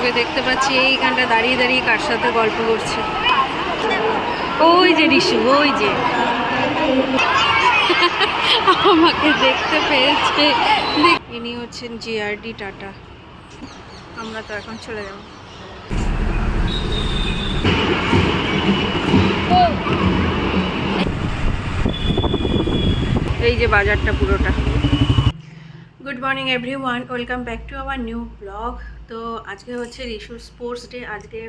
ঋষুকে দেখতে পাচ্ছি, এইখানটা দাঁড়িয়ে দাঁড়িয়ে কার সাথে গল্প করছে? ওই যে ঋষু ওই যে। আমাকে দেখতে পেয়েছে। ইনি হচ্ছেন জিআরডি টাটা। আমরা তো এখন চলে যাব। এই যে বাজারটা পুরোটা। Good morning everyone welcome back to our new blog তো আজকে হচ্ছে রিশুর স্পোর্টস ডে, আজকে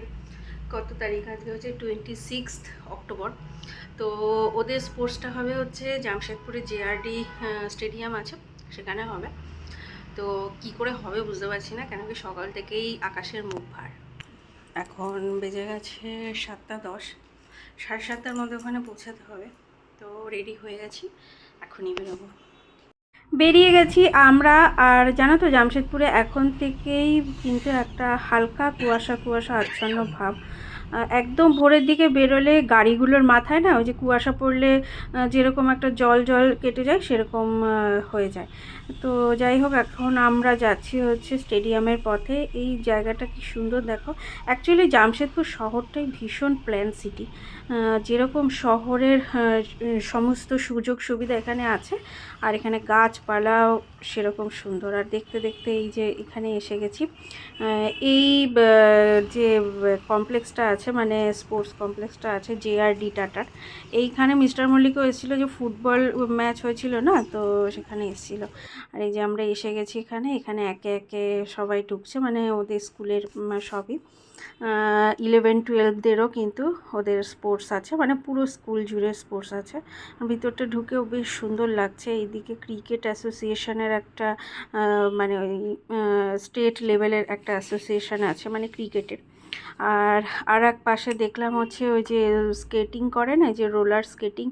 কত তারিখ? আজকে হচ্ছে টোয়েন্টি সিক্সথ অক্টোবর তো ওদের স্পোর্টসটা হবে হচ্ছে জামশেদপুরে জেআরডি স্টেডিয়াম আছে, সেখানে হবে। তো কি করে হবে বুঝতে পারছি না, কেন কি সকাল থেকেই আকাশের মুখ ভার। এখন বেজে গেছে সাতটা দশ, সাড়ে সাতটার মধ্যে ওখানে পৌঁছাতে হবে। তো রেডি হয়ে গেছি, এখনই বেরোবো। বেরিয়ে গেছি আমরা, আর জানো তো জামশেদপুরে এখন থেকেই কিন্তু একটা হালকা কুয়াশা কুয়াশা আচ্ছন্ন ভাব। একদম ভোরের দিকে বেরোলে গাড়িগুলোর মাথায় না ওই যে কুয়াশা পড়লে যেরকম একটা জল জল কেটে যায় সেরকম হয়ে যায়। তো যাই হোক, এখন আমরা যাচ্ছি হচ্ছে স্টেডিয়ামের পথে। এই জায়গাটা কি সুন্দর দেখো। অ্যাকচুয়ালি জামশেদপুর শহরটাই ভীষণ প্ল্যান সিটি। যেরকম শহরের সমস্ত সুযোগ সুবিধা এখানে আছে, আর এখানে গাছপালাও সেরকম সুন্দর। আর দেখতে দেখতে এই যে এখানে এসে গেছি এই যে, কমপ্লেক্সটা আছে মানে স্পোর্টস কমপ্লেক্সটা আছে, জে আর ডি টাটার, এইখানে মিস্টার মল্লিকও এসেছিল যে ফুটবল ম্যাচ হয়েছিল না, তো সেখানে এসেছিল। আর এই যে আমরা এসে গেছি এখানে এখানে একে একে সবাই ঢুকছে মানে ওদের স্কুলের সবই। ইলেভেন টুয়েলভদেরও কিন্তু ওদের স্পোর্টস আছে মানে পুরো স্কুল জুড়ে স্পোর্টস আছে। ভিতরটা ঢুকেও বেশ সুন্দর লাগছে, এইদিকে ক্রিকেট অ্যাসোসিয়েশনের একটা মানে ওই স্টেট লেভেলের একটা অ্যাসোসিয়েশন আছে মানে ক্রিকেটের আর আর এক পাশে দেখলাম হচ্ছে ওই যে স্কেটিং করে না যে রোলার স্কেটিং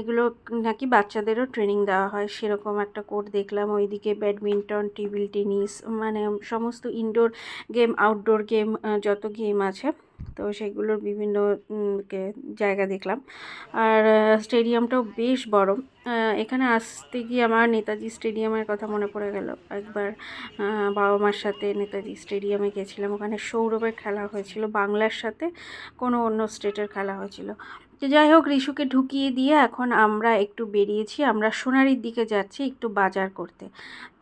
এগুলো নাকি বাচ্চাদেরও ট্রেনিং দেওয়া হয়, সেরকম একটা কোর্ট দেখলাম। ওইদিকে ব্যাডমিন্টন টেবিল টেনিস মানে সমস্ত ইনডোর গেম আউটডোর গেম যত গেম আছে। তো সেগুলোর বিভিন্ন জায়গা দেখলাম। আর স্টেডিয়ামটাও বেশ বড়। এখানে আসতে গিয়ে আমার নেতাজি স্টেডিয়ামের কথা মনে পড়ে গেল। একবার বাবা মার সাথে নেতাজি স্টেডিয়ামে গেছিলাম। ওখানে সৌরভের খেলা হয়েছিল। বাংলার সাথে কোনো অন্য স্টেটের খেলা হয়েছিল। তো যাই হোক, রিশুকে ঢুকিয়ে দিয়ে এখন আমরা একটু বেরিয়েছি। আমরা সোনারির দিকে যাচ্ছি একটু বাজার করতে।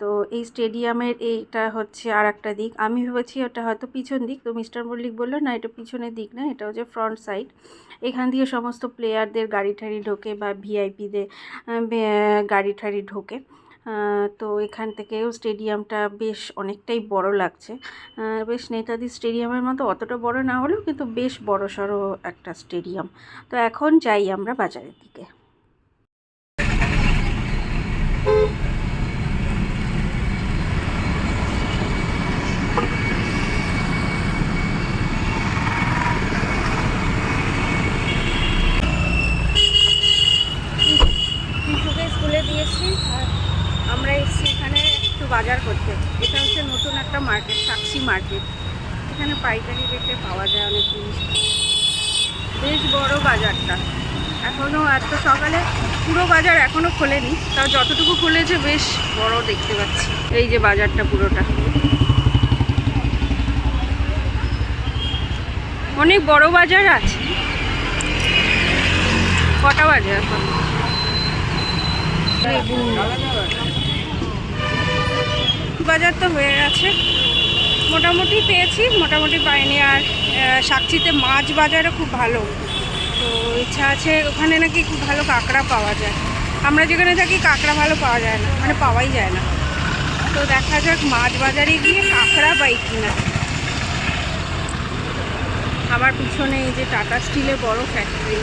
তো এই স্টেডিয়ামের এইটা হচ্ছে আর একটা দিক। আমি ভেবেছি ওটা হয়তো পিছন দিক। তো মিস্টার মল্লিক বলল, না, এটা পিছনের দিক না, এটা হচ্ছে ফ্রন্ট সাইড। এখান দিয়ে সমস্ত প্লেয়ারদের গাড়ি ঠাড়ি ঢোকে বা ভিআইপিদের গাড়ি ঠাড়ি ঢোকে। তো এখান থেকেও স্টেডিয়ামটা বেশ অনেকটাই বড় লাগছে। বেশ নেতাজি স্টেডিয়ামের মতো অতটা বড় না হলেও কিন্তু বেশ বড় সড়ো একটা স্টেডিয়াম। তো এখন যাই আমরা বাজারের দিকে শিশুকে স্কুলে দিয়েছি আর আমরা এসেছি এখানে একটু বাজার করতে এটা হচ্ছে নতুন একটা মার্কেট সাক্ষী মার্কেট এখানে পাইকারি রেটে পাওয়া যায় অনেক জিনিস। বেশ বড় বাজারটা। এখনও এত সকালে পুরো বাজার এখনও খোলেনি। তাও যতটুকু খুলেছে বেশ বড় দেখতে পাচ্ছি। এই যে বাজারটা পুরোটা। অনেক বড় বাজার আছে। কটা বাজে এখন? বাজার তো হয়ে গেছে। মোটামুটি পেয়েছি মোটামুটি পাইনি। আর আহ, সাকচিতে মাছ বাজারও খুব ভালো। তো ইচ্ছা আছে ওখানে নাকি খুব ভালো কাঁকড়া পাওয়া যায়। আমরা যেখানে থাকি কাঁকড়া ভালো পাওয়া যায় না মানে পাওয়াই যায় না। তো দেখা যাক মাছ বাজারে গিয়ে কাঁকড়া পাই কিনা। আমার পিছনে এই যে টাটা স্টিলের বড় ফ্যাক্টরি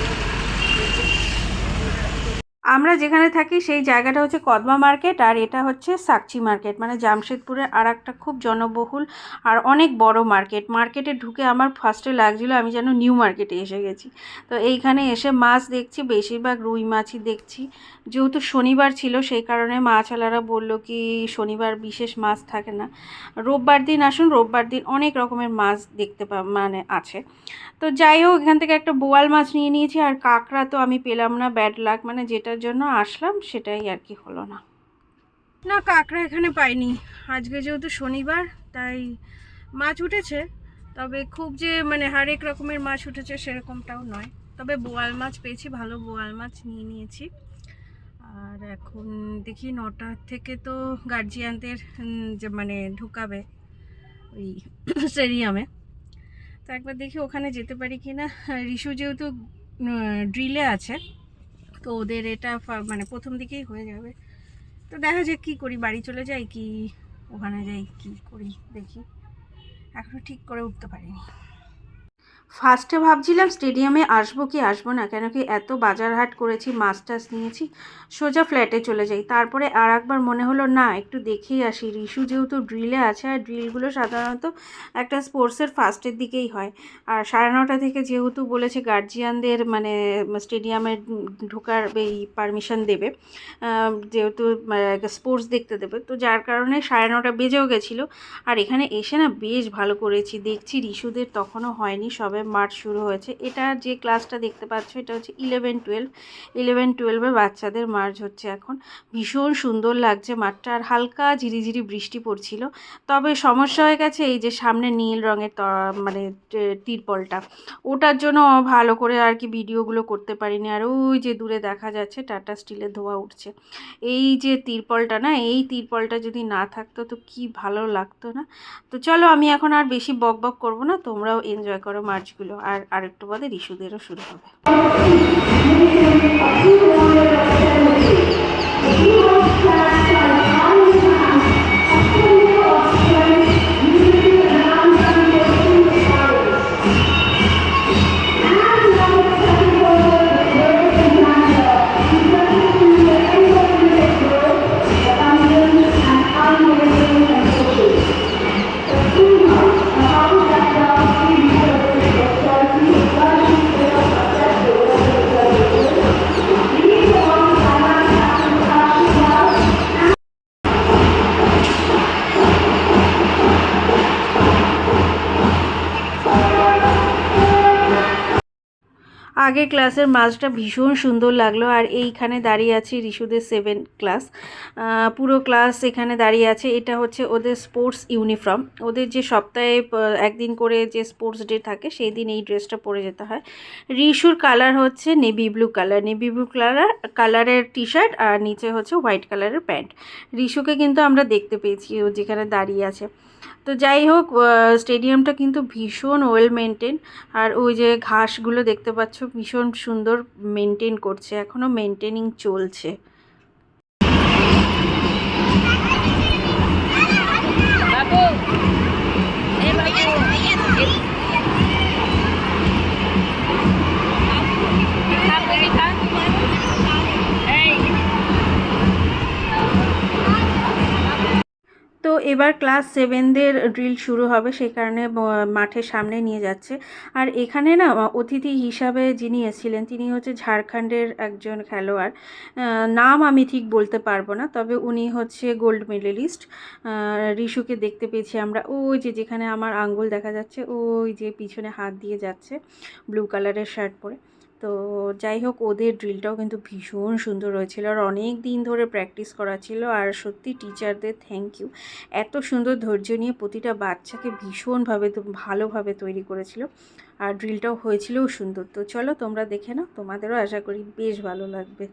আমরা যেখানে থাকি, সেই জায়গাটা হচ্ছে কদমা মার্কেট আর এটা হচ্ছে সাকচি মার্কেট। মানে জামশেদপুরের আর একটা খুব জনবহুল আর অনেক বড় মার্কেট। মার্কেটে ঢুকে আমার ফার্স্টে লাগছিল আমি যেন নিউ মার্কেটে এসে গেছি। তো এইখানে এসে মাছ দেখছি, বেশিরভাগ রুই মাছই দেখছি। যেহেতু শনিবার ছিল, সেই কারণে মাছওয়ালারা বলল কি, শনিবার বিশেষ মাছ থাকে না। রোববার দিন আসুন, রোববার দিন অনেক রকমের মাছ দেখতে পা মানে আছে। তো যাই হোক, এখান থেকে একটা বোয়াল মাছ নিয়ে নিয়েছি আর কাঁকড়া তো আমি পেলাম না ব্যাড লাক মানে যেটার জন্য আসলাম, সেটাই আর কি হলো না। না, কাঁকড়া এখানে পাইনি। আজকে যেহেতু শনিবার, তাই মাছ উঠেছে, তবে খুব যে মানে হরেক রকমের মাছ উঠেছে সেরকমটাও নয়। তবে বোয়াল মাছ পেয়েছি, ভালো বোয়াল মাছ নিয়ে নিয়েছি। আর এখন দেখি নটা থেকে তো গার্জিয়ানদের যে মানে ঢুকাবে ওই স্টেডিয়ামে। তো একবার দেখি ওখানে যেতে পারি কি না রিশু যেহেতু ড্রিলে আছে তো ওদের এটা মানে প্রথম দিকেই হয়ে যাবে। তো দেখা যাক কী করি, বাড়ি চলে যাই কি, ওখানে যাই কি করি দেখি। এখনও ঠিক করে উঠতে পারিনি। ফার্স্টে ভাবছিলাম স্টেডিয়ামে আসব কি আসব না, কেন কি এত বাজার হাট করেছি মাছ টাছ নিয়েছি, সোজা ফ্ল্যাটে চলে যাই। তারপরে আর একবার মনে হলো, না, একটু দেখেই আসি। রিশু যেহেতু ড্রিলে আছে, আর ড্রিলগুলো সাধারণত একটা স্পোর্টসের ফার্স্টের দিকেই হয়। আর সাড়ে নটা থেকে যেহেতু বলেছে গার্জিয়ানদের মানে স্টেডিয়ামে ঢোকার এই পারমিশন দেবে যেহেতু স্পোর্টস দেখতে দেবে, তো যার কারণে সাড়ে নটা বেজেও গেছিল। আর এখানে এসে না বেশ ভালো করেছি। দেখছি রিশুদের তখনও হয়নি, সবে মার্চ শুরু হয়েছে, এটা যে ক্লাসটা দেখতে পাচ্ছ, এটা হচ্ছে ইলেভেন টুয়েলভ ইলেভেন টুয়েলভে বাচ্চাদের মার্চ হচ্ছে এখন। ভীষণ সুন্দর লাগছে মাঠটা, আর হালকা ঝিরিঝিরি বৃষ্টি পড়ছিল। তবে সমস্যা হয়ে গেছে এই যে সামনে নীল রঙের মানে তিরপলটা। ওটার জন্য ভালো করে আর কি ভিডিওগুলো করতে পারিনি। আর ওই যে দূরে দেখা যাচ্ছে টাটা স্টিলের ধোয়া উঠছে। এই যে তিরপলটা না, এই তিরপলটা যদি না থাকতো তো কি ভালো লাগতো না। তো চলো আমি এখন আর বেশি বক বক করব না, তোমরাও এনজয় করো মার্চগুলো আর আরেকটু বাদে ঋষুদেরও শুরু হবে। আগে ক্লাসের মাছটা ভীষণ সুন্দর লাগল আর এইখানে দাঁড়িয়ে আছে রিশুদের সেভেন ক্লাস পুরো ক্লাস এখানে দাঁড়িয়ে আছে। এটা হচ্ছে ওদের স্পোর্টস ইউনিফর্ম ওদের যে সপ্তাহে একদিন করে যে স্পোর্টস ডে থাকে সেই দিন এই ড্রেসটা পরে যেতে হয়। রিশুর কালার হচ্ছে navy blue colour navy blue colour কালারের টি শার্ট আর নিচে হচ্ছে হোয়াইট কালারের প্যান্ট রিশুকে কিন্তু আমরা দেখতে পেয়েছি ও যেখানে দাঁড়িয়ে আছে। তো যাই হোক স্টেডিয়ামটা কিন্তু ভীষণ ওয়েল মেনটেন আর ওই যে ঘাসগুলো দেখতে পাচ্ছ, ভীষণ সুন্দর মেনটেন করছে এখনও মেনটেনিং চলছে। এবার ক্লাস সেভেনদের ড্রিল শুরু হবে সেই কারণে মাঠের সামনে নিয়ে যাচ্ছে। আর এখানে না অতিথি হিসাবে যিনি এসেছিলেন, তিনি হচ্ছে ঝাড়খণ্ডের একজন খেলোয়াড়। নাম আমি ঠিক বলতে পারব না, তবে উনি হচ্ছে গোল্ড মেডেলিস্ট। রিশুকে দেখতে পেয়েছি আমরা, ওই যে যেখানে আমার আঙ্গুল দেখা যাচ্ছে, ওই যে পিছনে হাত দিয়ে যাচ্ছে, ব্লু কালারের শার্ট পরে। তো যাই হোক, ওদের ড্রিলটাও কিন্তু ভীষণ সুন্দর হয়েছিল আর অনেক দিন ধরে প্র্যাকটিস করা ছিল আর সত্যি টিচারদের থ্যাংক ইউ এত সুন্দর ধৈর্য নিয়ে প্রতিটা বাচ্চাকে ভীষণভাবে ভালোভাবে তৈরি করেছিল আর ড্রিলটাও হয়েছিলও সুন্দর। তো চলো তোমরা দেখে নাও, তোমাদেরও আশা করি বেশ ভালো লাগবে।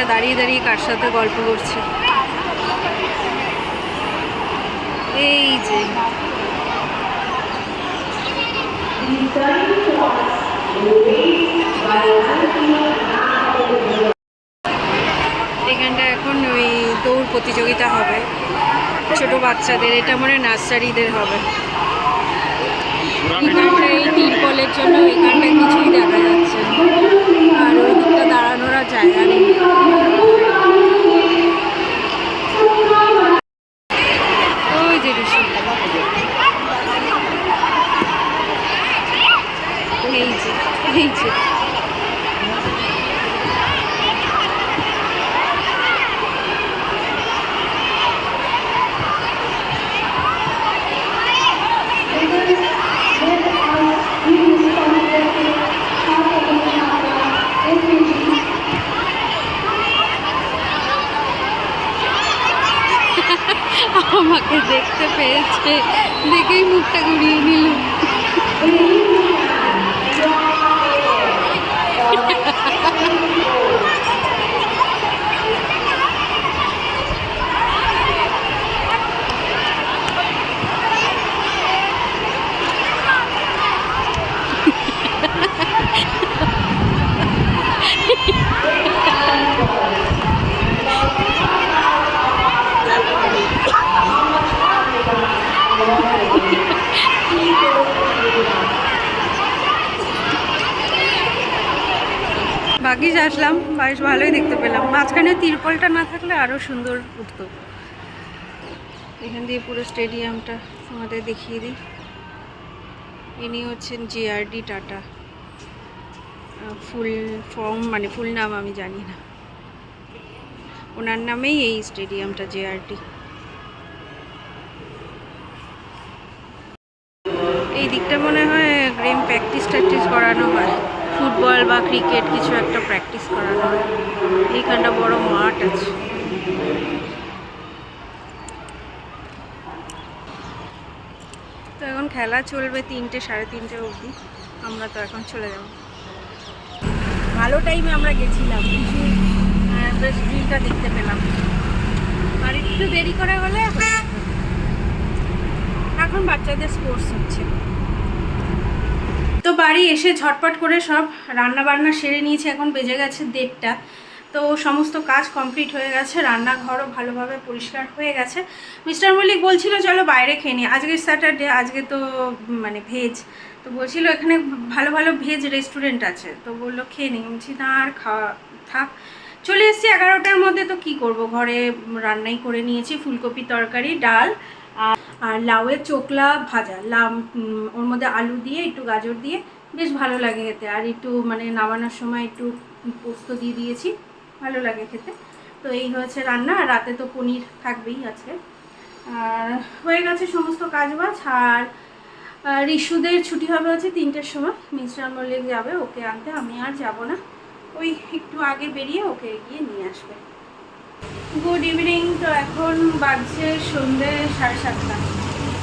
এইখানটা দাঁড়িয়ে দাঁড়িয়ে কার সাথে গল্প করছে? এই যে। এখানটা এখন ওই দৌড় প্রতিযোগিতা হবে। ছোট বাচ্চাদের এটা মনে হয় নার্সারিদের হবে। এই তিরপলের জন্য এখানটা কিছুই দেখা যাচ্ছে। আর ওই দিকটা দাঁড়ানোর জায়গা নেই ওই যে ঋষি এই যে এই যে আমাকে দেখতে পেয়েছে দেখেই মুখটা ঘুরিয়ে নিল বাকি আসলাম বেশ ভালোই দেখতে পেলাম। মাঝখানে তিরপলটা না থাকলে আরও সুন্দর উঠতো। এখান দিয়ে পুরো স্টেডিয়ামটা আমাদের দেখিয়ে দিই। ইনি হচ্ছেন জিআরডি টাটা। ফুল ফর্ম মানে ফুল নাম আমি জানি না। ওনার নামেই এই স্টেডিয়ামটা জেআরডি। এই দিকটা মনে হয় গেম প্র্যাকটিস ট্যাকটিস করানো হয়। ফুটবল বা ক্রিকেট কিছু একটা প্র্যাকটিস করানো। এইখানটা বড় মাঠ আছে। তো এখন খেলা চলবে তিনটে, সাড়ে তিনটে অবধি। আমরা তো এখন চলে যাব। ভালো টাইমে আমরা গেছিলাম। কিছু বেশ ভিউটা দেখতে পেলাম। আর একটু দেরি করে হলে এখন বাচ্চাদের স্পোর্টস হচ্ছে। তো বাড়ি এসে ঝটপট করে সব রান্না বান্না সেরে নিয়েছি, এখন বেজে গেছে দেড়টা। তো সমস্ত কাজ কমপ্লিট হয়ে গেছে, রান্নাঘরও ভালোভাবে পরিষ্কার হয়ে গেছে। মিস্টার মল্লিক বলছিল, চলো বাইরে খেয়ে নিই। আজকে স্যাটারডে, আজকে তো মানে ভেজ। তো বলছিল, এখানে ভালো ভালো ভেজ রেস্টুরেন্ট আছে। তো বলল, খেয়ে নিই। বলছি, না, আর খাওয়া, থাক। চলে এসেছি এগারোটার মধ্যে, তো কি করব? ঘরে রান্নাই করে নিয়েছি, ফুলকপি তরকারি, ডাল আর আর লাউয়ের চোকলা ভাজা। লাউ ওর মধ্যে আলু দিয়ে, একটু গাজর দিয়ে বেশ ভালো লাগে খেতে। আর একটু মানে নামানোর সময় একটু পোস্ত দিয়ে দিয়েছি, ভালো লাগে খেতে। তো এই হয়েছে রান্না। আর রাতে তো পনির থাকবেই আজকে। আর হয়ে গেছে সমস্ত কাজবাজ। আর আর রিশুদের ছুটি হবে হচ্ছে তিনটের সময়। মিস্টার মল্লিক যাবে, ওকে আনতে। আমি আর যাব না। ওই একটু আগে বেরিয়ে ওকে গিয়ে নিয়ে আসবে। গুড ইভিনিং তো এখন বাজছে সন্ধ্যে সাড়ে সাতটা।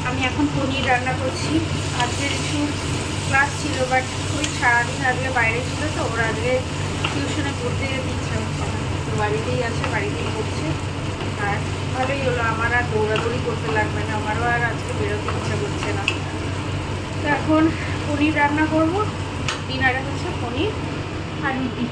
আমি এখন পনির রান্না করছি। আজকে একটু ক্লাস ছিল বাট ওই সারাদিন আজকে বাইরে ছিল, তো ওর আজকে টিউশনে পড়তে যেতে ইচ্ছা হচ্ছে না। তো বাড়িতেই আছে, বাড়িতেই পড়ছে আর ভালোই হলো, আমার আর দৌড়াদৌড়ি করতে লাগবে না। আমারও আর আজকে বেরোতে ইচ্ছা করছে না। তো এখন পনির রান্না করব। ডিনারে হচ্ছে পনির আর রুটি।